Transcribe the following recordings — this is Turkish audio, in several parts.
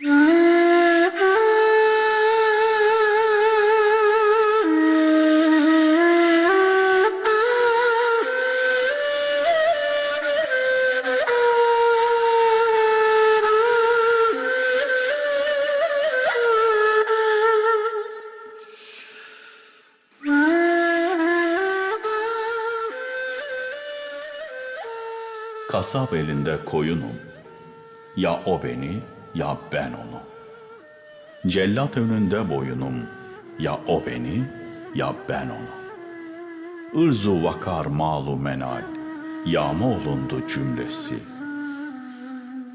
Kasap elinde koyunum. Ya o beni ya ben onu. Cellat önünde boyunum. Ya o beni ya ben onu. Irzu vakar malu menal. Yağma olundu cümlesi.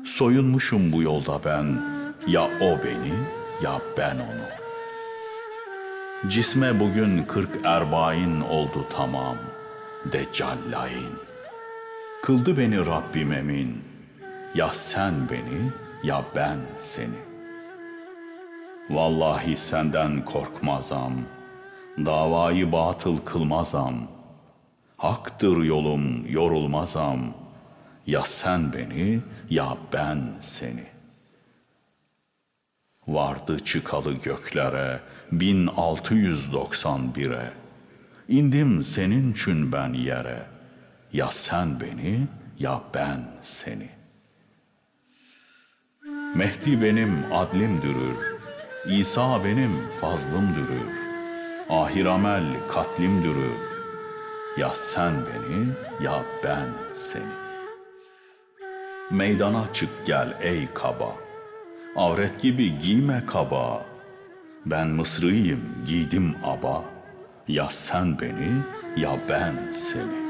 Soyunmuşum bu yolda ben. Ya o beni ya ben onu. Cisme bugün kırk erbain oldu tamam. Deccallain. Kıldı beni Rabbim emin. Ya sen beni ya ben seni. Vallahi senden korkmazam. Davayı batıl kılmazam. Haktır yolum yorulmazam. Ya sen beni ya ben seni. Vardı çıkalı göklere bin altı yüz doksan bire. İndim senin için ben yere. Ya sen beni ya ben seni. Mehdi benim adlim dürür. İsa benim fazlım dürür. Ahir amel katlim dürür. Ya sen beni ya ben seni. Meydana çık gel ey kaba. Avret gibi giyme kaba. Ben Mısrıyım giydim aba. Ya sen beni ya ben seni.